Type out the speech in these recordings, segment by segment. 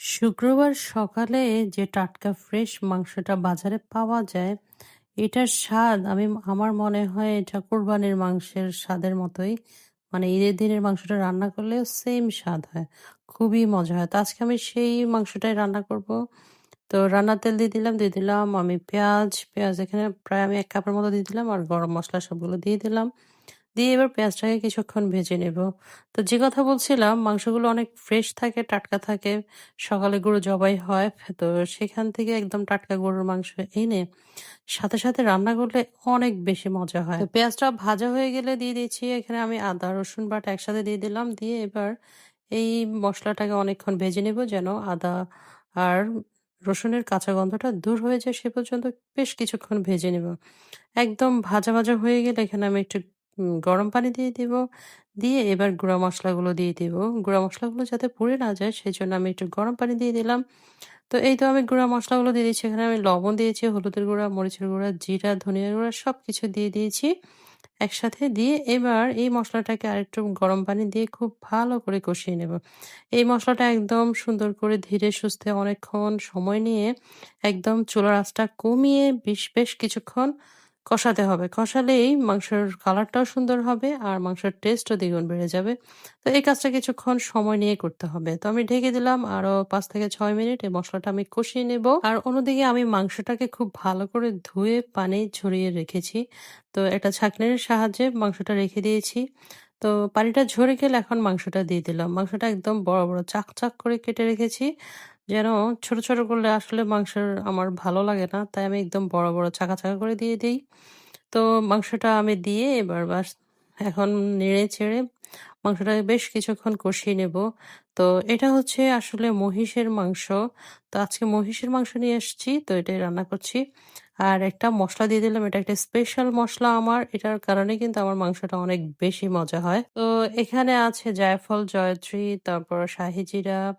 শুক্রবার সকালে যে টাটকা ফ্রেশ মাংসটা বাজারে পাওয়া যায়, এটার স্বাদ আমি আমার মনে হয় এটা কোরবানির মাংসের স্বাদের মতোই। মানে ঈদের দিনের মাংসটা রান্না করলেও সেম স্বাদ হয়। খুবই মজা হয়। তো আজকে আমি সেই মাংসটাই রান্না করব। তো রান্নার তেল দিয়ে দিলাম, দিয়ে দিলাম আমি পেঁয়াজ, পেঁয়াজ এখানে প্রায় আমি এক কাপের মতো দিয়ে দিলাম আর গরম মশলা সবগুলো দিয়ে দিলাম। দিয়ে এবার পেঁয়াজটাকে কিছুক্ষণ ভেজে নেব। তো যে কথা বলছিলাম মাংসগুলো অনেক ফ্রেশ থাকে, টাটকা থাকে। সকালে গরু জবাই হয়। তো সেখান থেকে একদম টাটকা গরুর মাংস এনে সাথে, সাথে রান্না করলে অনেক বেশি মজা হয়। পেঁয়াজটা ভাজা হয়ে গেলে দিয়ে দিচ্ছি এখানে আমি আদা, রসুন বাটা একসাথে দিয়ে দিলাম। দিয়ে এবার এই মশলাটাকে অনেকক্ষণ ভেজে নেব যেন আদা আর রসুনের কাঁচা গন্ধটা দূর হয়ে যায় সে পর্যন্ত বেশ কিছুক্ষণ ভেজে নেব। একদম ভাজা, ভাজা হয়ে গেলে এখানে আমি একটু গরম পানি দিয়ে দিব। দিয়ে এবার গুঁড়া মশলাগুলো দিয়ে দিব। গুঁড়া মশলাগুলো যাতে পুড়ে না যায় সেই জন্য আমি একটু গরম পানি দিয়ে দিলাম। তো এই তো আমি গুঁড়া মশলাগুলো দিয়ে দিচ্ছি। এখানে আমি লবণ দিয়েছি, হলুদের গুঁড়া, মরিচের গুঁড়া, জিরা, ধনিয়ার গুঁড়া সব কিছু দিয়ে দিয়েছি। একসাথে দিয়ে এবার এই মসলাটাকে আরেকটু গরম পানি দিয়ে খুব ভালো করে কষিয়ে নেব। এই মশলাটা একদম সুন্দর করে ধীরে সুস্থে অনেকক্ষণ সময় নিয়ে একদম চুলার আঁচটা কমিয়ে বেশ, বেশ কিছুক্ষণ কষাতে হবে। কষালেই মাংসের কালারটাও সুন্দর হবে আর মাংসের টেস্টও দ্বিগুণ বেড়ে যাবে। তো এই কাজটা কিছুক্ষণ সময় নিয়ে করতে হবে। তো আমি ঢেকে দিলাম আরও পাঁচ থেকে ছয় মিনিট এই মশলাটা আমি কষিয়ে নেব। আর অন্যদিকে আমি মাংসটাকে খুব ভালো করে ধুয়ে পানি ঝরিয়ে রেখেছি। তো একটা ছাঁকনির সাহায্যে মাংসটা রেখে দিয়েছি। তো পানিটা ঝরে গেলে এখন মাংসটা দিয়ে দিলাম। মাংসটা একদম বড়, বড় চাক, চাক করে কেটে রেখেছি। যেন ছোট, ছোট করলে আসলে মাংসের আমার ভালো লাগে না। তাই আমি একদম বড়, বড় চাকা, চাকা করে দিয়ে দিই তো মাংসটা আমি দিয়ে এবার বাস এখন নেড়ে চেড়ে মাংসটাকে বেশ কিছুক্ষণ কষিয়ে নেব। তো এটা হচ্ছে আসলে মহিষের মাংস। তো আজকে মহিষের মাংস নিয়ে এসেছি। তো এটাই রান্না করছি। আর একটা মশলা দিয়ে দিলাম। এটা একটা স্পেশাল মশলা আমার। এটার কারণে কিন্তু আমার মাংসটা অনেক বেশি মজা হয়। তো এখানে আছে জায়ফল, জয়ত্রী, তারপর শাহি জিরা, আ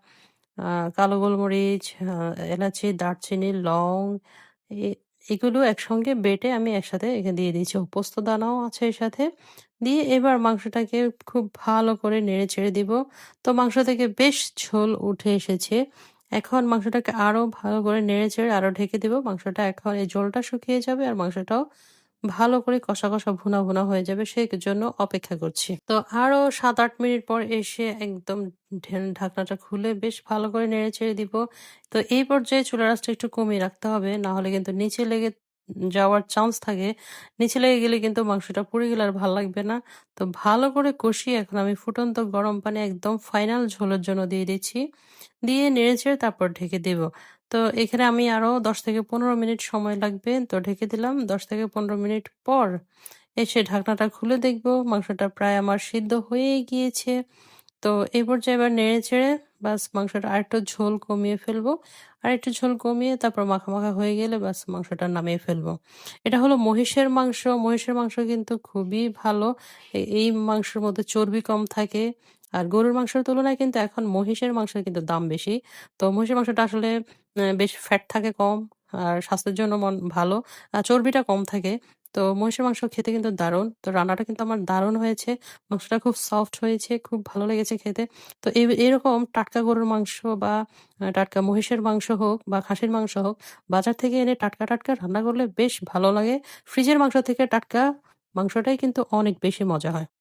কালো গোলমরিচ, এলাচি, দারচিনি, লং এগুলো একসঙ্গে বেটে আমি একসাথে এখানে দিয়ে দিয়েছি। ও পোস্তদানাও আছে এর সাথে। দিয়ে এবার মাংসটাকে খুব ভালো করে নেড়ে ছেড়ে দিব। তো মাংস থেকে বেশ ঝোল উঠে এসেছে। এখন মাংসটাকে আরও ভালো করে নেড়ে চেড়ে আরও ঢেকে দিব। মাংসটা এখন এই ঝোলটা শুকিয়ে যাবে আর মাংসটাও ভালো করে কষা, কষা ভুনা, ভুনা হয়ে যাবে সেই জন্য অপেক্ষা করছি। তো আরও ৭-৮ মিনিট পর এসে একদম ঢাকনাটা খুলে বেশ ভালো করে নেড়ে চেড়ে দিব। তো এই পর্যায়ে চুলার আঁচটা একটু কমিয়ে রাখতে হবে। না হলে কিন্তু নিচে লেগে যাওয়ার চান্স থাকে। নিচে লেগে গেলে কিন্তু মাংসটা পুড়ে গেলে আর ভালো লাগবে না। তো ভালো করে কষিয়ে এখন আমি ফুটন্ত গরম পানি একদম ফাইনাল ঝোলের জন্য দিয়ে দিচ্ছি। দিয়ে নেড়ে নেড়েচেড়ে তারপর ঢেকে দেব। তো এখানে আমি আরও ১০ থেকে ১৫ মিনিট সময় লাগবে। তো ঢেকে দিলাম। ১০ থেকে ১৫ মিনিট পর এসে ঢাকনাটা খুলে দেখব মাংসটা প্রায় আমার সিদ্ধ হয়েই গিয়েছে। তো এই পর্যায়ে এবার নেড়েচেড়ে বাস মাংসটা আরেকটু ঝোল কমিয়ে ফেলব। আরেকটু ঝোল কমিয়ে তারপর মাখা, মাখা হয়ে গেলে বাস মাংসটা নামিয়ে ফেলব। এটা হলো মহিষের মাংস। মহিষের মাংস কিন্তু খুবই ভালো। এই মাংসের মধ্যে চর্বি কম থাকে। আর গরুর মাংসের তুলনায় কিন্তু এখন মহিষের মাংসের কিন্তু দাম বেশি। তো মহিষের মাংসটা আসলে বেশ ফ্যাট থাকে কম আর স্বাস্থ্যের জন্য মন ভালো। আর চর্বিটা কম থাকে। তো মহিষের মাংস খেতে কিন্তু দারুণ। তো রান্নাটা কিন্তু আমার দারুণ হয়েছে। মাংসটা খুব সফট হয়েছে। খুব ভালো লেগেছে খেতে। তো এরকম টাটকা গরুর মাংস বা টাটকা মহিষের মাংস হোক বা খাসির মাংস হোক, বাজার থেকে এনে টাটকা, টাটকা রান্না করলে বেশ ভালো লাগে। ফ্রিজের মাংস থেকে টাটকা মাংসটাই কিন্তু অনেক বেশি মজা হয়।